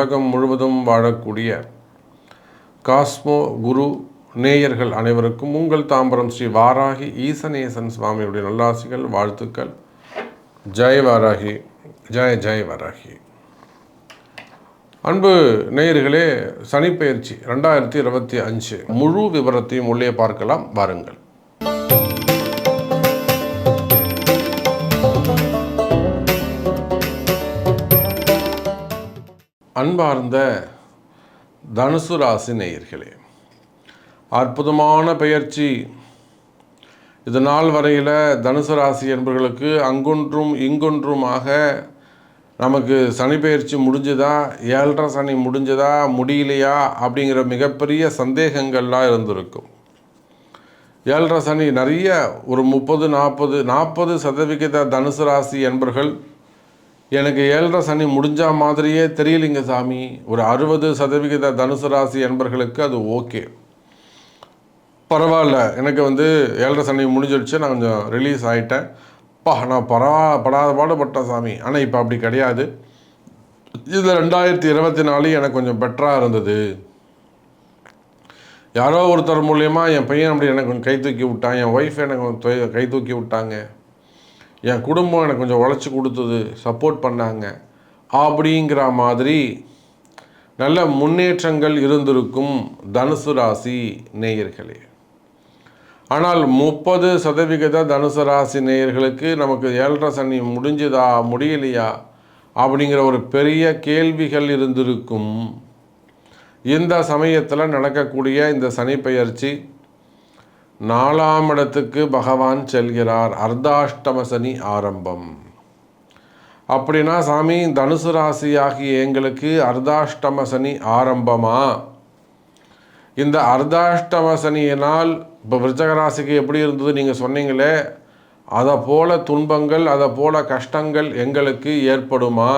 உலகம் முழுவதும் வாழக்கூடிய காஸ்மோ குரு நேயர்கள் அனைவருக்கும் உங்கள் தாம்பரம் ஸ்ரீ வாராகி ஈசனேசன் சுவாமியுடைய நல்லாசிகள் வாழ்த்துக்கள். ஜெய் வாராகி ஜெய ஜெய் வாராகி. அன்பு நேயர்களே சனிப்பெயர்ச்சி ரெண்டாயிரத்தி இருபத்தி அஞ்சு முழு விவரத்தையும் உள்ளே பார்க்கலாம். வாருங்கள். அன்பார்ந்த தனுசு ராசி நேயர்களே அற்புதமான பெயர்ச்சி. இது நாள் வரையில் தனுசு ராசி என்பவர்களுக்கு அங்கொன்றும் இங்கொன்றுமாக நமக்கு சனி பயிற்சி முடிஞ்சுதா ஏழரை சனி முடிஞ்சதா முடியலையா அப்படிங்கிற மிகப்பெரிய சந்தேகங்கள்லாம் இருந்திருக்கும். ஏழரை சனி நிறைய ஒரு முப்பது நாற்பது நாற்பது சதவிகித தனுசு ராசி என்பர்கள் எனக்கு ஏழரை சனி முடிஞ்ச மாதிரியே தெரியலிங்க சாமி. ஒரு அறுபது சதவிகித தனுசு ராசி என்பர்களுக்கு அது ஓகே. பரவாயில்ல எனக்கு வந்து ஏழரை சனி முடிஞ்சிடுச்சு நான் கொஞ்சம் ரிலீஸ் ஆகிட்டேன் பா நான் பரவா படாத பாடுபட்டேன் சாமி. ஆனால் இப்போ அப்படி கிடையாது. இதில் ரெண்டாயிரத்தி இருபத்தி நாலு எனக்கு கொஞ்சம் பெட்டராக இருந்தது. யாரோ ஒருத்தர் மூலயமா என் பையன் அப்படி எனக்கு கொஞ்சம் கை தூக்கி விட்டான். என் ஒய்ஃப் எனக்கு கொஞ்சம் கை தூக்கி விட்டாங்க. என் குடும்பம் எனக்கு கொஞ்சம் உழைச்சி கொடுத்தது சப்போர்ட் பண்ணாங்க. அப்படிங்கிற மாதிரி நல்ல முன்னேற்றங்கள் இருந்திருக்கும் தனுசு ராசி நேயர்களே. ஆனால் முப்பது சதவிகித தனுசு ராசி நேயர்களுக்கு நமக்கு ஏழரை சனி முடிஞ்சுதா முடியலையா அப்படிங்கிற ஒரு பெரிய கேள்விகள் இருந்திருக்கும். இந்த சமயத்தில் நடக்கக்கூடிய இந்த சனி பயிற்சி நாலாம் இடத்துக்கு பகவான் செல்கிறார். அர்த்தாஷ்டம சனி ஆரம்பம். அப்படின்னா சாமி தனுசு ராசி எங்களுக்கு அர்த்தாஷ்டம சனி ஆரம்பமா? இந்த அர்த்தாஷ்டம சனியினால் இப்போ விருச்சகராசிக்கு எப்படி இருந்தது நீங்கள் சொன்னீங்களே அதை போல துன்பங்கள் அதை போல கஷ்டங்கள் எங்களுக்கு ஏற்படுமா?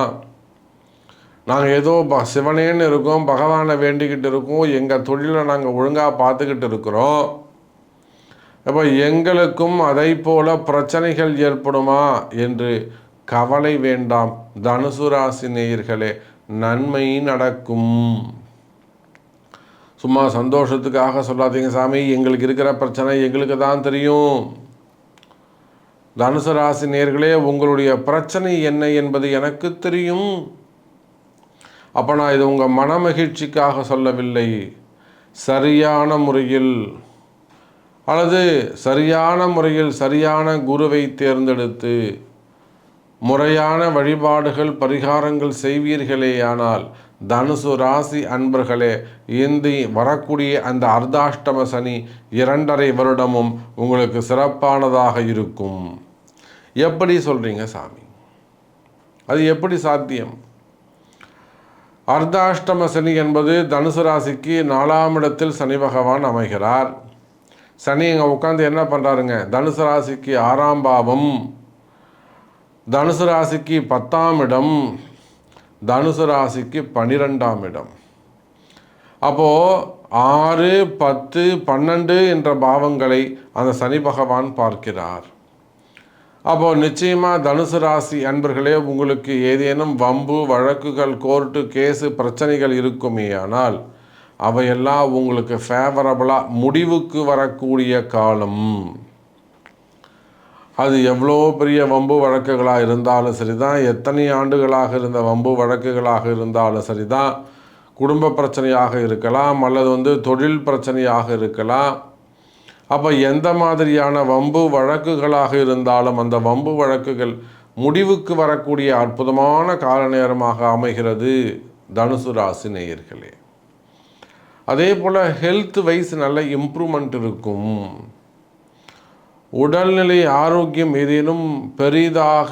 நாங்கள் ஏதோ ப சிவனேன்னு இருக்கோம் பகவானை வேண்டிக்கிட்டு இருக்கோம் எங்கள் தொழிலை நாங்கள் ஒழுங்காக பார்த்துக்கிட்டு இருக்கிறோம். அப்போ எங்களுக்கும் அதை போல பிரச்சனைகள் ஏற்படுமா என்று கவலை வேண்டாம். தனுசு ராசி நேயர்களே நன்மை நடக்கும். சும்மா சந்தோஷத்துக்காக சொல்லாதீங்க சாமி. எங்களுக்கு இருக்கிற பிரச்சனை எங்களுக்கு தான் தெரியும். தனுசு ராசி நேயர்களே உங்களுடைய பிரச்சனை என்ன என்பது எனக்கு தெரியும். அப்போ நான் இது உங்கள் மனமகிழ்ச்சிக்காக சொல்லவில்லை. சரியான முறையில் அல்லது சரியான முறையில் சரியான குருவை தேர்ந்தெடுத்து முறையான வழிபாடுகள் பரிகாரங்கள் செய்வீர்களேயானால் தனுசு ராசி அன்பர்களே இந்தி வரக்கூடிய அந்த அர்த்தாஷ்டம சனி இரண்டரை வருடமும் உங்களுக்கு சிறப்பானதாக இருக்கும். எப்படி சொல்கிறீங்க சாமி? அது எப்படி சாத்தியம்? அர்த்தாஷ்டம சனி என்பது தனுசு ராசிக்கு நாலாம் இடத்தில் சனி பகவான் அமைகிறார். சனி இங்கே உட்காந்து என்ன பண்ணுறாருங்க தனுசு ராசிக்கு ஆறாம் பாவம். தனுசு ராசிக்கு பத்தாம் இடம். தனுசு ராசிக்கு பன்னிரெண்டாம் இடம். அப்போது ஆறு பத்து பன்னெண்டு என்ற பாவங்களை அந்த சனி பகவான் பார்க்கிறார். அப்போது நிச்சயமாக தனுசு ராசி அன்பர்களே உங்களுக்கு ஏதேனும் வம்பு வழக்குகள் கோர்ட்டு கேஸு பிரச்சனைகள் இருக்குமேயானால் அவையெல்லாம் உங்களுக்கு ஃபேவரபுளாக முடிவுக்கு வரக்கூடிய காலம். அது எவ்வளோ பெரிய வம்பு வழக்குகளாக இருந்தாலும் சரி தான் எத்தனை ஆண்டுகளாக இருந்த வம்பு வழக்குகளாக இருந்தாலும் சரி தான் குடும்ப பிரச்சனையாக இருக்கலாம் அல்லது வந்து தொழில் பிரச்சனையாக இருக்கலாம். அப்போ எந்த மாதிரியான வம்பு வழக்குகளாக இருந்தாலும் அந்த வம்பு வழக்குகள் முடிவுக்கு வரக்கூடிய அற்புதமான கால நேரமாக அமைகிறது தனுசு ராசி நேயர்களே. அதே போல் ஹெல்த் வைஸ் நல்ல இம்ப்ரூவ்மெண்ட் இருக்கும். உடல்நிலை ஆரோக்கியம் ஏதேனும் பெரிதாக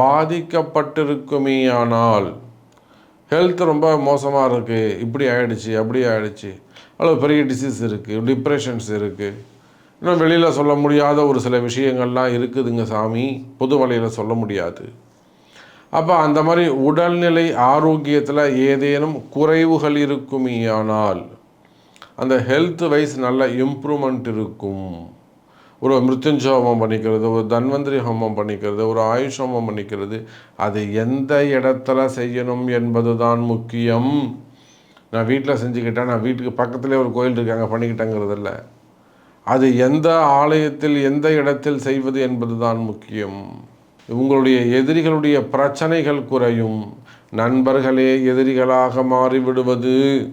பாதிக்கப்பட்டிருக்குமேயானால் ஹெல்த் ரொம்ப மோசமாக இருக்குது இப்படி ஆயிடுச்சு அப்படி ஆயிடுச்சு. அவ்வளோ பெரிய டிசீஸ் இருக்குது டிப்ரெஷன்ஸ் இருக்குது இன்னும் வெளியில் சொல்ல முடியாத ஒரு சில விஷயங்கள்லாம் இருக்குதுங்க சாமி. பொது வழியில் சொல்ல முடியாது. அப்போ அந்த மாதிரி உடல்நிலை ஆரோக்கியத்தில் ஏதேனும் குறைவுகள் இருக்குமேயானால் அந்த ஹெல்த் வைஸ் நல்ல இம்ப்ரூவ்மெண்ட் இருக்கும். ஒரு மிருத்யுஞ்ச ஹோமம் பண்ணிக்கிறது ஒரு தன்வந்திரி ஹோமம் பண்ணிக்கிறது ஒரு ஆயுஷ் ஹோமம் பண்ணிக்கிறது அது எந்த இடத்துல செய்யணும் என்பது தான் முக்கியம். நான் வீட்டில் செஞ்சுக்கிட்டேன் நான் வீட்டுக்கு பக்கத்துலேயே ஒரு கோயில் இருக்காங்க பண்ணிக்கிட்டேங்கிறது இல்லை அது எந்த ஆலயத்தில் எந்த இடத்தில் செய்வது என்பது தான் முக்கியம். உங்களுடைய எதிரிகளுடைய பிரச்சனைகள் குறையும். நண்பர்களே எதிரிகளாக மாறிவிடுவது.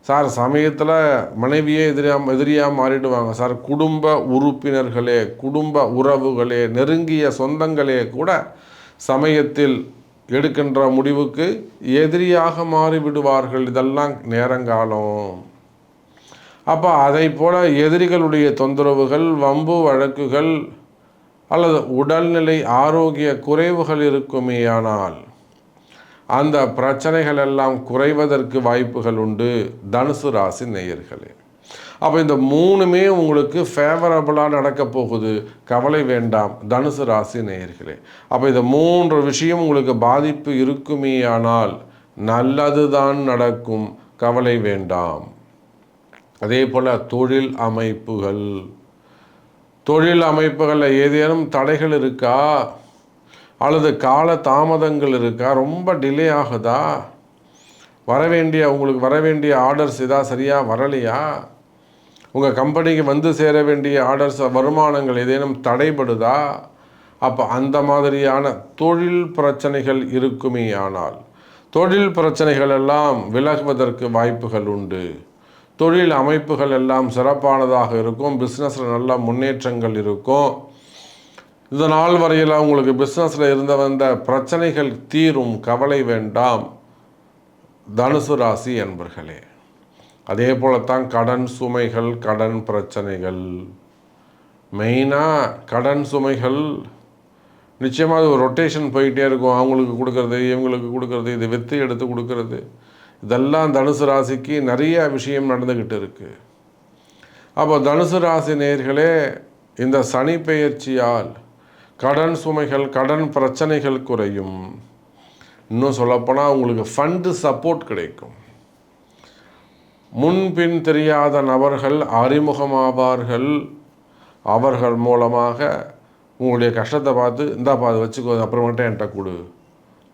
சார் சமயத்தில் மனைவியே எதிரியாக எதிரியாக மாறிடுவாங்க. சார் குடும்ப உறுப்பினர்களே குடும்ப உறவுகளே நெருங்கிய சொந்தங்களே கூட சமயத்தில் எடுக்கின்ற முடிவுக்கு எதிரியாக மாறிவிடுவார்கள். இதெல்லாம் நேரங்காலம். அப்போ அதை போல எதிரிகளுடைய தொந்தரவுகள் வம்பு வழக்குகள் அல்லது உடல்நிலை ஆரோக்கிய குறைவுகள் இருக்குமேயானால் அந்த பிரச்சனைகள் எல்லாம் குறைவதற்கு வாய்ப்புகள் உண்டு தனுசு ராசி நேயர்களே. அப்போ இந்த மூணுமே உங்களுக்கு ஃபேவரபுளாக நடக்க போகுது. கவலை வேண்டாம் தனுசு ராசி நேயர்களே. அப்போ இந்த மூன்று விஷயம் உங்களுக்கு பாதிப்பு இருக்குமே ஆனால் நல்லது தான் நடக்கும். கவலை வேண்டாம். அதே போல் தொழில் அமைப்புகள். தொழில் அமைப்புகளில் ஏதேனும் தடைகள் இருக்கா? அல்லது கால தாமதங்கள் இருக்கா? ரொம்ப டிலே ஆகுதா? வரவேண்டிய உங்களுக்கு வர வேண்டிய ஆர்டர்ஸ் எதாவது சரியாக வரலையா? உங்கள் கம்பெனிக்கு வந்து சேர வேண்டிய ஆர்டர்ஸ் வருமானங்கள் ஏதேனும் தடைபடுதா? அப்போ அந்த மாதிரியான தொழில் பிரச்சனைகள் இருக்குமே ஆனால். தொழில் பிரச்சனைகள் எல்லாம் விலகுவதற்கு வாய்ப்புகள் உண்டு. தொழில் அமைப்புகள் எல்லாம் சிறப்பானதாக இருக்கும். பிஸ்னஸில் நல்ல முன்னேற்றங்கள் இருக்கும். இந்த நாள் வரையில் உங்களுக்கு பிஸ்னஸில் இருந்த வந்த பிரச்சனைகள் தீரும். கவலை வேண்டாம். தனுசு ராசி என்பர்களே. அதே போலத்தான் கடன் சுமைகள் கடன் பிரச்சனைகள். மெயினாக கடன் சுமைகள் நிச்சயமாக அது ஒரு ரொட்டேஷன் போயிட்டே இருக்கும். அவங்களுக்கு கொடுக்கறது இவங்களுக்கு கொடுக்கறது இது வித்து எடுத்து கொடுக்கறது. இதெல்லாம் தனுசு ராசிக்கு நிறைய விஷயம் நடந்துக்கிட்டு இருக்குது அப்போ தனுசு ராசி நேர்களே இந்த சனி பெயர்ச்சியால் கடன் சுமைகள் கடன் பிரச்சனைகள் குறையும். இன்னும் சொல்லப்போனால் உங்களுக்கு ஃபண்டு சப்போர்ட் கிடைக்கும். முன்பின் தெரியாத நபர்கள் அறிமுகமாவார்கள் அவர்கள் மூலமாக உங்களுடைய கஷ்டத்தை பார்த்து இந்தாப்பா அதை வச்சுக்கோ அப்புறமேட்டு என்கிட்ட கொடு.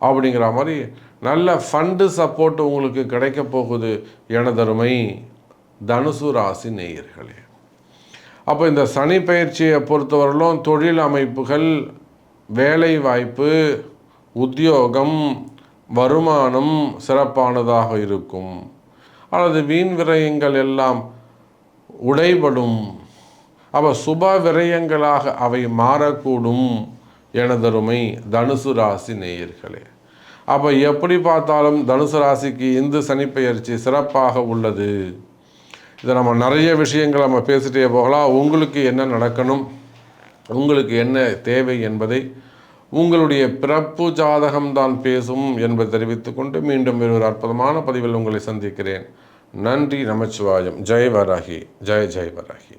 அப்படிங்கிற மாதிரி நல்ல ஃபண்டு சப்போர்ட் உங்களுக்கு கிடைக்க போகுது. எனதருமை தனுசு ராசி நேயர்களே. அப்போ இந்த சனி பயிற்சியை பொறுத்தவரையிலும் தொழில் அமைப்புகள் வேலை வாய்ப்பு உத்தியோகம் வருமானம் சிறப்பானதாக இருக்கும். அல்லது வீண் விரயங்கள் எல்லாம் உடைபடும். அப்போ சுப விரயங்களாக அவை மாறக்கூடும். எனதருமை தனுசு ராசி நேயர்களே. அப்போ எப்படி பார்த்தாலும் தனுசு ராசிக்கு இந்து சனிப்பெயர்ச்சி சிறப்பாக உள்ளது. இதை நம்ம நிறைய விஷயங்கள் நம்ம பேசிட்டே போகலாம். உங்களுக்கு என்ன நடக்கணும்? உங்களுக்கு என்ன தேவை என்பதை உங்களுடைய பிறப்பு ஜாதகம்தான் பேசும் என்பதை தெரிவித்துக்கொண்டு மீண்டும் ஒரு அற்புதமான பதிவில் உங்களை சந்திக்கிறேன். நன்றி நமச்சிவாயம். ஜெய் வராகி. ஜெய் ஜெய் வராகி.